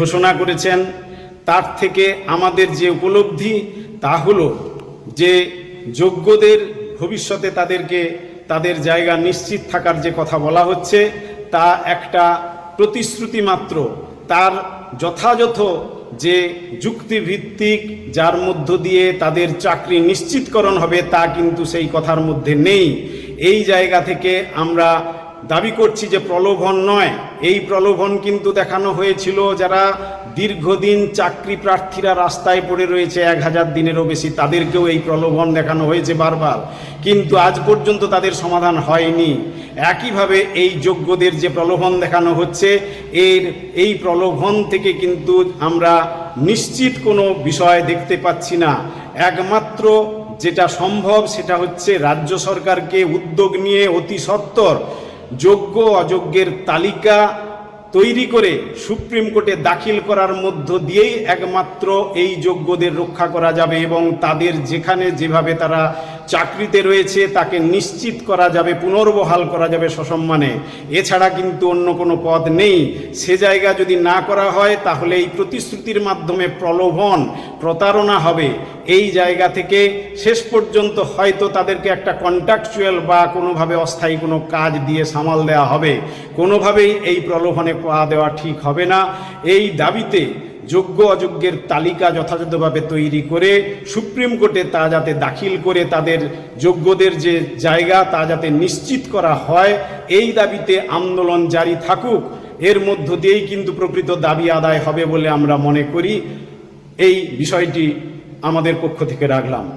ঘোষণা করেছেন, তার থেকে আমাদের যে উপলব্ধি তা হলো যে যোগ্যদের ভবিষ্যতে তাদেরকে তাদের জায়গা নিশ্চিত থাকার যে কথা বলা হচ্ছে, তা একটা প্রতিশ্রুতি মাত্র। তার যথাযথ যে যুক্তিভিত্তিক, যার মধ্য দিয়ে তাদের চাকরি নিশ্চিতকরণ হবে তা কিন্তু সেই কথার মধ্যে নেই। এই জায়গা থেকে আমরা দাবি করছি যে প্রলোভন নয়। এই প্রলোভন কিন্তু দেখানো হয়েছিল যারা দীর্ঘদিন চাকরি প্রার্থীরা রাস্তায় পড়ে রয়েছে, এক হাজার দিনেরও বেশি তাদেরকেও এই প্রলোভন দেখানো হয়েছে বারবার। কিন্তু আজ পর্যন্ত তাদের সমাধান হয়নি। একইভাবে এই যোগ্যদের যে প্রলোভন দেখানো হচ্ছে, এর এই প্রলোভন থেকে কিন্তু আমরা নিশ্চিত কোনো বিষয় দেখতে পাচ্ছি না। একমাত্র যেটা সম্ভব সেটা হচ্ছে রাজ্য সরকারকে উদ্যোগ নিয়ে অতি সত্বর যোগ্য অযোগ্যের তালিকা তৈরি করে সুপ্রিম কোর্টে দাখিল করার মধ্য দিয়েই একমাত্র এই যোগ্যদের রক্ষা করা যাবে এবং তাদের যেখানে যেভাবে তারা চাকরিতে রয়েছে তাকে নিশ্চিত করা যাবে, পুনর্বহাল করা যাবে সসম্মানে। এছাড়া কিন্তু অন্য কোনো পদ নেই। সে জায়গা যদি না করা হয়, তাহলে এই প্রতিশ্রুতির মাধ্যমে প্রলোভন, প্রতারণা হবে। এই জায়গা থেকে শেষ পর্যন্ত হয়তো তাদেরকে একটা কন্ট্রাকচুয়াল বা কোনোভাবে অস্থায়ী কোনো কাজ দিয়ে সামাল দেওয়া হবে। কোনোভাবেই এই প্রলোভনে পা দেওয়া ঠিক হবে না। এই দাবিতে যোগ্য অযোগ্যের তালিকা যথাযথভাবে তৈরি করে সুপ্রিম কোর্টে তা যাতে দাখিল করে তাদের যোগ্যদের যে জায়গা তা যাতে নিশ্চিত করা হয়, এই দাবিতে আন্দোলন জারি থাকুক। এর মধ্য দিয়েই কিন্তু প্রকৃত দাবি আদায় হবে বলে আমরা মনে করি। এই বিষয়টি আমাদের পক্ষ থেকে রাখলাম।